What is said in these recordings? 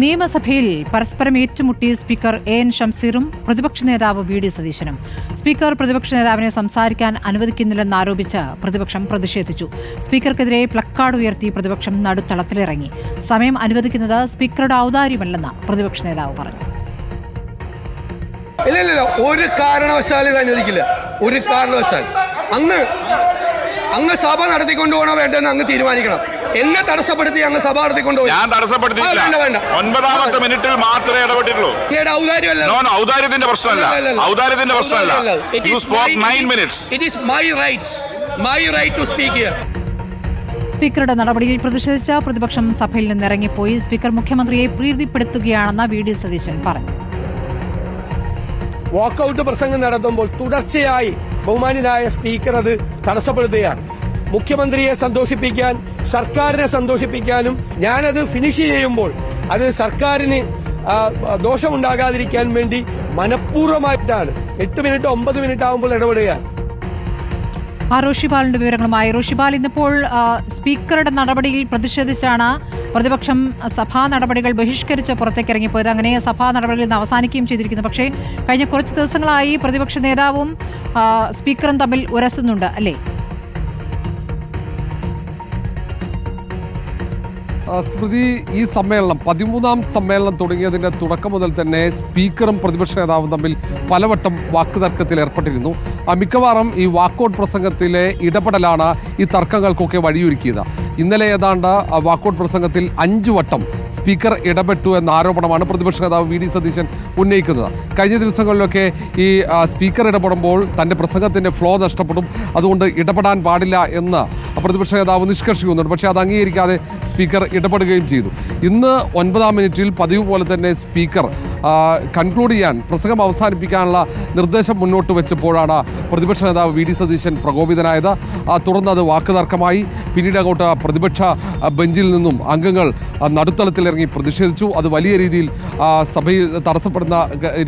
നിയമസഭയിൽ പരസ്പരം ഏറ്റുമുട്ടി സ്പീക്കർ എ എൻ ഷംസീറും പ്രതിപക്ഷ നേതാവ് വി ഡി സതീശനും. സ്പീക്കർ പ്രതിപക്ഷ നേതാവിനെ സംസാരിക്കാൻ അനുവദിക്കുന്നില്ലെന്നാരോപിച്ച് പ്രതിപക്ഷം പ്രതിഷേധിച്ചു. സ്പീക്കർക്കെതിരെ പ്ലക്കാർഡ് ഉയർത്തി പ്രതിപക്ഷം നടുത്തളത്തിലിറങ്ങി. സമയം അനുവദിക്കുന്നത് സ്പീക്കറുടെ ഔദാര്യമല്ലെന്ന് പ്രതിപക്ഷ നേതാവ് പറഞ്ഞു. ഒരു കാരണവശാലും അനുവദിക്കില്ല. ഒരു അങ്ങ് അങ്ങ് സഭ നടത്തിക്കൊണ്ടുപോകണോ വേണ്ടെന്ന് അങ്ങ് തീരുമാനിക്കണം. എന്നെ തടസ്സപ്പെടുത്തി അങ്ങ് സഭ നടത്തിക്കൊണ്ടുപോയി ഞാൻ വേണ്ട. ഒൻപതാമത്തെ മിനിറ്റിൽ മാത്രമേ ഇടപെട്ടിട്ടുള്ളൂ. ഔദാര്യമല്ല. നോ നോ ഔദാര്യത്തിന്റെ പ്രശ്നമല്ല. അല്ല, അല്ല. ഔദാര്യത്തിന്റെ പ്രശ്നമല്ല. It you is spoke my- nine minutes It is my right. My right to speak here. സ്പീക്കറുടെ നടപടിയിൽ പ്രതിഷേധിച്ച പ്രതിപക്ഷം സഭയിൽ നിന്നിറങ്ങിപ്പോയി സ്പീക്കർ മുഖ്യമന്ത്രിയെ പ്രീതിപ്പെടുത്തുകയാണെന്ന് വി ഡി സതീശൻ പറഞ്ഞു. വാക്കൌട്ട് പ്രസംഗം നടത്തുമ്പോൾ തുടർച്ചയായി ബഹുമാനിതായ സ്പീക്കർ അത് തടസ്സപ്പെടുത്തുകയാണ്. മുഖ്യമന്ത്രിയെ സന്തോഷിപ്പിക്കാൻ സർക്കാരിനെ സന്തോഷിപ്പിക്കാനും ഞാനത് ഫിനിഷ് ചെയ്യുമ്പോൾ അത് സർക്കാരിന് ദോഷമുണ്ടാകാതിരിക്കാൻ വേണ്ടി മനഃപൂർവമായിട്ടാണ്. എട്ട് മിനിറ്റ് ഒമ്പത് മിനിറ്റ് ആകുമ്പോൾ ഇടപെടുകയാണ് ആ റോഷിപാലിന്റെ വിവരങ്ങളുമായി. റോഷിപാൽ ഇന്നിപ്പോൾ സ്പീക്കറുടെ നടപടിയിൽ പ്രതിഷേധിച്ചാണ് പ്രതിപക്ഷം സഭാ നടപടികൾ ബഹിഷ്കരിച്ച് പുറത്തേക്ക് ഇറങ്ങിപ്പോയത് അങ്ങനെ സഭാ നടപടികളിൽ നിന്ന് അവസാനിക്കുകയും ചെയ്തിരിക്കുന്നു. പക്ഷേ കഴിഞ്ഞ കുറച്ച് ദിവസങ്ങളായി പ്രതിപക്ഷ നേതാവും സ്പീക്കറും തമ്മിൽ ഉരസുന്നുണ്ട് അല്ലേ? സ്മൃതി ഈ സമ്മേളനം പതിമൂന്നാം സമ്മേളനം തുടങ്ങിയതിന്റെ തുടക്കം മുതൽ തന്നെ സ്പീക്കറും പ്രതിപക്ഷ നേതാവും തമ്മിൽ പലവട്ടം വാക്കുതർക്കത്തിൽ ഏർപ്പെട്ടിരുന്നു. മിക്കവാറും ഈ വാക്കൗട്ട് പ്രസംഗത്തിലെ ഇടപെടലാണ് ഈ തർക്കങ്ങൾക്കൊക്കെ വഴിയൊരുക്കിയത്. ഇന്നലെ ഏതാണ്ട് വാക്കൗട്ട് പ്രസംഗത്തിൽ അഞ്ചു വട്ടം സ്പീക്കർ ഇടപെട്ടു എന്ന ആരോപണമാണ് പ്രതിപക്ഷ നേതാവ് വി ഡി സതീശൻ ഉന്നയിക്കുന്നത്. കഴിഞ്ഞ ദിവസങ്ങളിലൊക്കെ ഈ സ്പീക്കർ ഇടപെടുമ്പോൾ തന്റെ പ്രസംഗത്തിന്റെ ഫ്ലോ നഷ്ടപ്പെടും. അതുകൊണ്ട് ഇടപെടാൻ പാടില്ല എന്ന് പ്രതിപക്ഷ നേതാവ് നിഷ്കർഷിക്കുന്നുണ്ട്. പക്ഷേ അത് അംഗീകരിക്കാതെ സ്പീക്കർ ഇടപെടുകയും ചെയ്തു. ഇന്ന് ഒൻപതാം മിനിറ്റിൽ പതിവ് പോലെ തന്നെ സ്പീക്കർ കൺക്ലൂഡ് ചെയ്യാൻ പ്രസംഗം അവസാനിപ്പിക്കാനുള്ള നിർദ്ദേശം മുന്നോട്ട് വെച്ചപ്പോഴാണ് പ്രതിപക്ഷ നേതാവ് വി. ഡി. സതീശൻ പ്രകോപിതനായത്. തുടർന്ന് അത് വാക്കുതർക്കമായി. പിന്നീട് അങ്ങോട്ട് പ്രതിപക്ഷ ബെഞ്ചിൽ നിന്നും അംഗങ്ങൾ നടുത്തളത്തിലിറങ്ങി പ്രതിഷേധിച്ചു. അത് വലിയ രീതിയിൽ സഭയിൽ തടസ്സപ്പെടുന്ന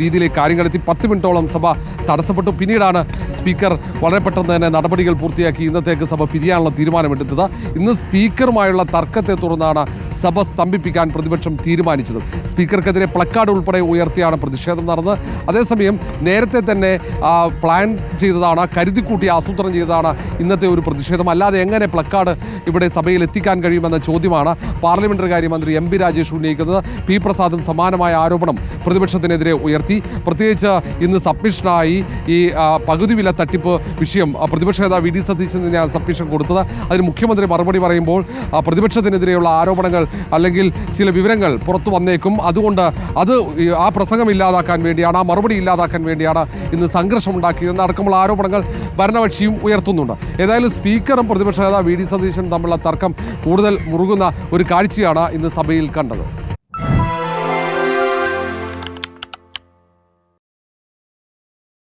രീതിയിലേക്ക് കാര്യങ്ങളെത്തി പത്ത് മിനിറ്റോളം സഭ തടസ്സപ്പെട്ടു. പിന്നീടാണ് സ്പീക്കർ വളരെ പെട്ടെന്ന് തന്നെ നടപടികൾ പൂർത്തിയാക്കി ഇന്നത്തേക്ക് സഭ പിരിയാനുള്ള തീരുമാനമെടുത്തത്. ഇന്ന് സ്പീക്കറുമായുള്ള തർക്കത്തെ തുടർന്നാണ് സഭ സ്തംഭിപ്പിക്കാൻ പ്രതിപക്ഷം തീരുമാനിച്ചത്. സ്പീക്കർക്കെതിരെ പ്ലക്കാർഡ് ഉൾപ്പെടെ ഉയർത്തിയാണ് പ്രതിഷേധം നടന്നത്. അതേസമയം നേരത്തെ തന്നെ പ്ലാൻ ചെയ്തതാണ് കരുതിക്കൂട്ടി ആസൂത്രണം ചെയ്തതാണ് ഇന്നത്തെ ഒരു പ്രതിഷേധം. അല്ലാതെ എങ്ങനെ പ്ലക്കാർഡ് ഇവിടെ സഭയിൽ എത്തിക്കാൻ കഴിയുമെന്ന ചോദ്യമാണ് പാർലമെന്ററി കാര്യമന്ത്രി എം പി രാജേഷ് ഉന്നയിക്കുന്നത് പി പ്രസാദും സമാനമായ ആരോപണം പ്രതിപക്ഷത്തിനെതിരെ ഉയർത്തി. പ്രത്യേകിച്ച് ഇന്ന് സബ്മിഷനായി ഈ പകുതി വില തട്ടിപ്പ് വിഷയം പ്രതിപക്ഷ നേതാവ് വി ഡി സതീശൻ തന്നെയാണ് സബ്മിഷൻ കൊടുത്തത്. അതിന് മുഖ്യമന്ത്രി മറുപടി പറയുമ്പോൾ പ്രതിപക്ഷത്തിനെതിരെയുള്ള ആരോപണങ്ങൾ അല്ലെങ്കിൽ ചില വിവരങ്ങൾ പുറത്തു വന്നേക്കും. അതുകൊണ്ട് അത് ആ പ്രസംഗം ഇല്ലാതാക്കാൻ വേണ്ടിയാണ് ആ മറുപടി ഇല്ലാതാക്കാൻ വേണ്ടിയാണ് ഇന്ന് സംഘർഷം ഉണ്ടാക്കിയതെന്ന് അടക്കമുള്ള ആരോപണങ്ങൾ ഭരണകക്ഷിയും ഉയർത്തുന്നുണ്ട്. ഏതായാലും സ്പീക്കറും പ്രതിപക്ഷ നേതാവ് വി ഡി സതീശനും തമ്മിലുള്ള തർക്കം കൂടുതൽ മുറുകുന്ന ഒരു കാഴ്ചയാണ് ഇന്ന് സഭയിൽ കണ്ടത്.